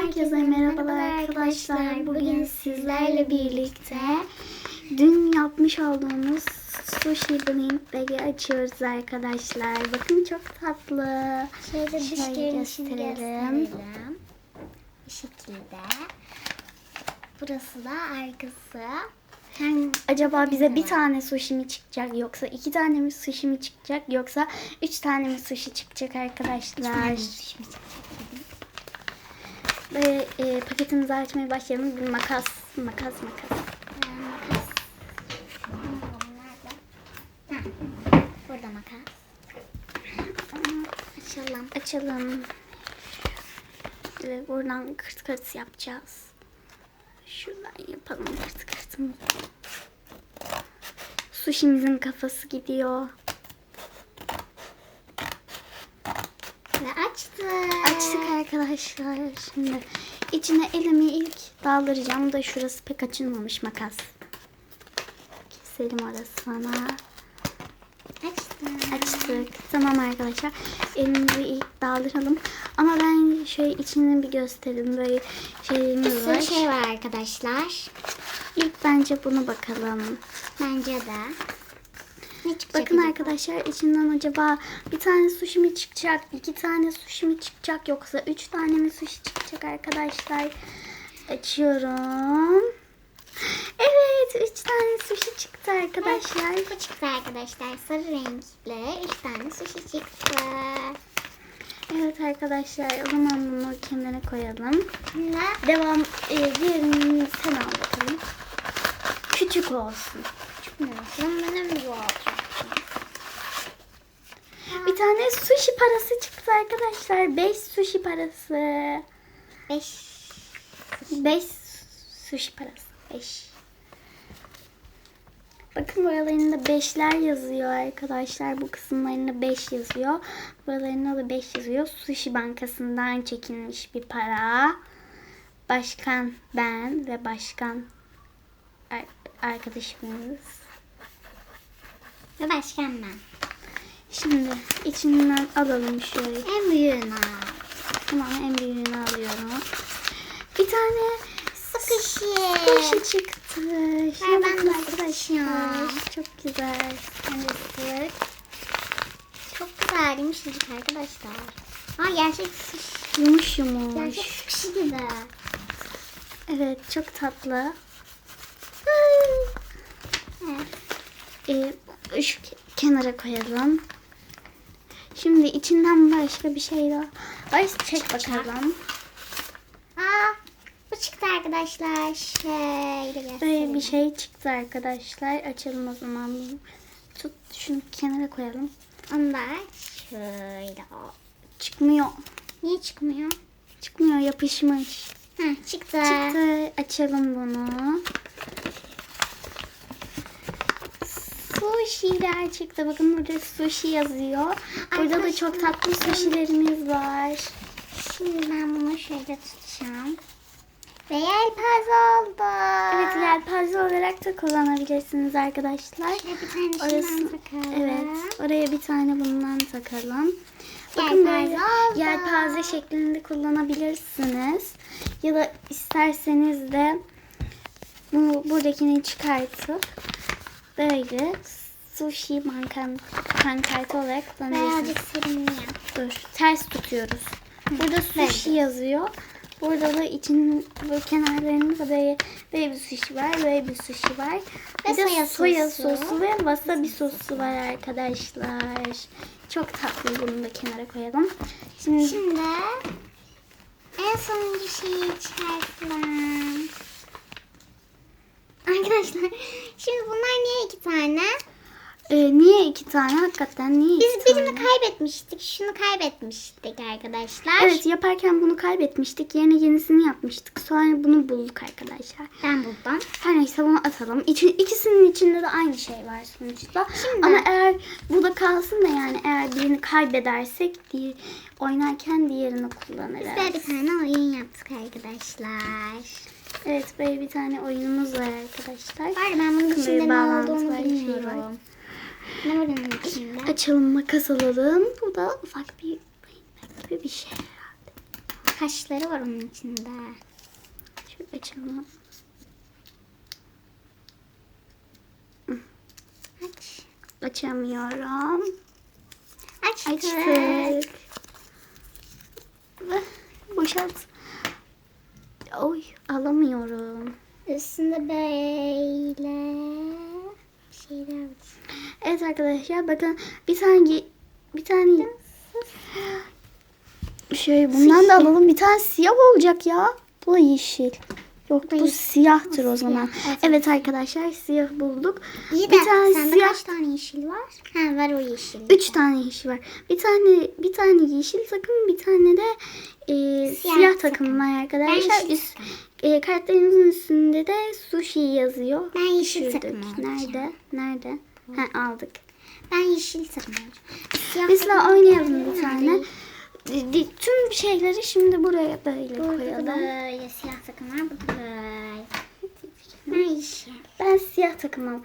Herkese merhabalar arkadaşlar. Bugün sizlerle birlikte dün yapmış olduğumuz sushi blinkleri açıyoruz arkadaşlar. Bakın çok tatlı. Şöyle Şöyle gösterelim. gösterelim. Bu şekilde. Burası da arkası. Hem Acaba bize bir tane sushi mi çıkacak yoksa iki tane mi sushi mi çıkacak yoksa üç tane mi sushi çıkacak arkadaşlar? Ve e, paketimizi açmaya başlayalım. Bir makas, makas, makas. e? Ha, Burada makas. Açalım. Açalım. Ve buradan kırt kırt yapacağız. Şuradan yapalım kırt kırtımızı. Sushi'mizin kafası gidiyor. Ve açtık. Açtık arkadaşlar şimdi. içine elimi ilk daldıracağım da şurası pek açılmamış makas. Keselim orasına. Açtık. Açtık. Tamam arkadaşlar. Elimizi ilk daldıralım. Ama ben şöyle içini bir göstereyim. Böyle Bir sürü var. şey var arkadaşlar. İlk bence bunu bakalım. Bence de. Ne çıkacak Bakın acaba? arkadaşlar içinden acaba bir tane sushi mi çıkacak, iki tane sushi mi çıkacak yoksa üç tane mi sushi çıkacak arkadaşlar? Açıyorum. Evet üç tane sushi çıktı arkadaşlar. Bu çıktı arkadaşlar. Sarı renkli. Üç tane sushi çıktı. Evet arkadaşlar o zaman bunu kenara koyalım. Şimdi Devam e, diğerini sen al bakalım. Küçük olsun. Benim bu olacak. Bir tane sushi parası çıktı arkadaşlar. Beş sushi parası. Beş. Beş sushi parası. Beş. Bakın buralarında beşler yazıyor arkadaşlar. Bu kısımlarında beş yazıyor. Buralarında da beş yazıyor. Sushi Bankası'ndan çekilmiş bir para. Başkan ben ve başkan ar- arkadaşımız. Ve başkan ben. Şimdi içinden alalım şöyle. En büyüğünü al. Tamam en büyüğünü alıyorum. Bir tane Sıkışı. sushi çıktı. Ver, ben de sıkışıyorum. Çok güzel. Evet. Çok güzel yumuşacık arkadaşlar. Ha gerçek sıkışı. Yumuş yumuş. Gerçek sıkışı gibi. Evet çok tatlı. Evet. Ee, şu ke- kenara koyalım. Şimdi içinden başka bir şey daha. Ay çek bakalım. Aa, bu çıktı arkadaşlar. Şöyle. Böyle bir şey çıktı arkadaşlar. Açalım o zaman. bunu. Tut şunu kenara koyalım. Onu da şöyle. Çıkmıyor. Niye çıkmıyor? Çıkmıyor yapışmış. Ha, çıktı. Çıktı. Açalım bunu. Sushi'ler çıktı. Bakın burada sushi yazıyor. Burada da çok tatlı sushi'lerimiz var. Şimdi ben bunu şöyle tutacağım. Ve yelpaze oldu. Evet yelpaze olarak da kullanabilirsiniz arkadaşlar. Şöyle bir tane Orası, takalım. evet oraya bir tane bundan takalım. Bakın Yelpaze böyle yelpaze şeklinde kullanabilirsiniz. Ya da isterseniz de bu buradakini çıkartıp böyle sushi mankan pankartı olarak kullanabilirsiniz. Birazcık serinleyeyim. Dur ters tutuyoruz. Burada sushi yazıyor. Burada da için bu kenarlarında böyle, böyle bir sushi var, böyle bir sushi var. Ve Bir de soya soya sosu. sosu ve wasabi sosu var arkadaşlar. Çok tatlı bunu da kenara koyalım. Şimdi Şimdi en sonuncu şeyi çıkartalım. Arkadaşlar şimdi bunlar niye iki tane? E, niye iki tane? Hakikaten niye Biz iki birini tane? kaybetmiştik. Şunu kaybetmiştik arkadaşlar. Evet yaparken bunu kaybetmiştik. Yerine yenisini yapmıştık. Sonra bunu bulduk arkadaşlar. Ben buldum. Her neyse bunu atalım. İçin, ikisinin içinde de aynı şey var sonuçta. Şimdi- Ama eğer bu da kalsın da yani eğer birini kaybedersek diye, oynarken diğerini kullanırız. Biz bir tane oyun yaptık arkadaşlar. Evet böyle bir tane oyunumuz var arkadaşlar. Var ben bunun içinde ne olduğunu şey var. Bilmiyorum. Ne var onun içinde? Açalım makas alalım. Bu da ufak bir, bir şey herhalde. kaşları var onun içinde. Şöyle açalım. Aç. Açamıyorum. Açtık. Açtık. Boşalt. Oy alamıyorum. Üstünde böyle. Evet arkadaşlar bakın bir tane bir tane şey bundan da alalım. Bir tane siyah olacak ya. Bu da yeşil. Yok bu siyahtır o zaman. evet. Evet arkadaşlar siyah bulduk. İyi de bir tane sende siyah kaç tane yeşil var? Ha var o yeşil. Üç tane yeşil var. Bir tane bir tane yeşil takım, bir tane de e, Siyah siyah, takım. takım var Ben arkadaşlar. yeşil Üst, e, kartlarımızın üstünde de sushi yazıyor. Ben yeşil Düşürdük. takım. Nerede? Nerede? Ha aldık. Ben yeşil Bizle takım oynayalım bir tane. Tüm şeyleri şimdi buraya böyle Burada da koyalım. böyle siyah takım var. Burada da böyle. Ben yeşil. Ben siyah takım al.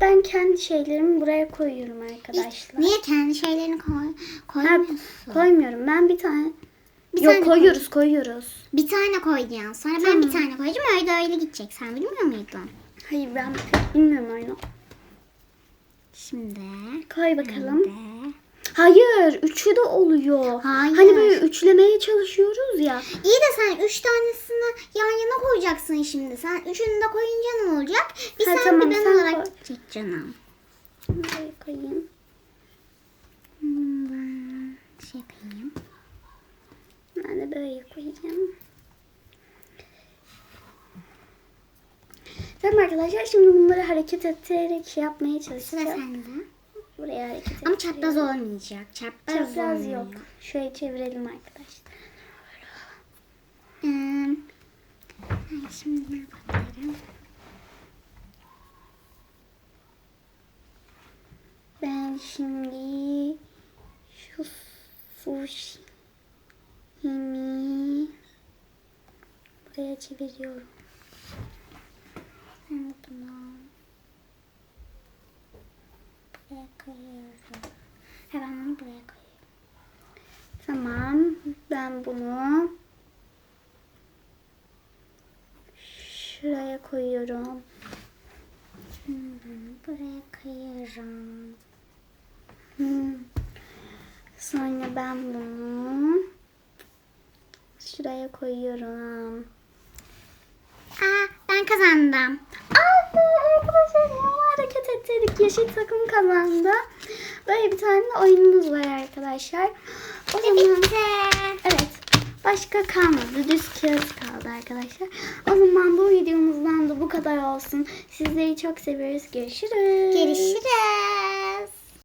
Ben kendi şeylerimi buraya koyuyorum arkadaşlar. Niye kendi şeylerini koy, Ha, koymuyorsun? koymuyorum. Ben bir tane Bir Yok tane koyuyoruz, koyuyoruz. Bir tane koyacaksın. Sonra ben bir tane koyacağım. Öyle öyle gidecek. Sen bilmiyor muydun? Hayır ben bilmiyorum oyunu. Şimdi. Koy bakalım. Şimdi. Hayır, üçü de oluyor. Hayır. Hani böyle üçlemeye çalışıyoruz ya. İyi de sen üç tanesini yan yana koyacaksın şimdi. Sen üçünü de koyunca ne olacak? Bir Ha, sen tamam, bir ben sen olarak koy. gidecek canım. Buraya koyayım. Ben şey koyayım. Ben de böyle koyayım. Tamam arkadaşlar şimdi bunları hareket ettirerek şey yapmaya Sıra çalışacağız. sende. Buraya hareket Ama çapraz olmayacak. Çapraz, Çapraz olmuyor. yok. Şöyle çevirelim arkadaşlar. Hmm. Ay, şimdi ne yapabilirim? Ben şimdi şu sushi buraya çeviriyorum. De bunu buraya koyuyorum. Ha ben bunu buraya koyuyorum. Tamam. Ben bunu şuraya koyuyorum. Hmm, buraya koyuyorum. Sonra ben bunu şuraya koyuyorum. Ben kazandım. Aa, arkadaşlar bunu hareket ettirdik. Yeşil takım kazandı. Böyle bir tane de oyunumuz var arkadaşlar. O Ve zaman evet başka kalmadı. Düz kağıt kaldı arkadaşlar. O zaman bu videomuzdan da bu kadar olsun. Sizleri çok seviyoruz. Görüşürüz. Görüşürüz.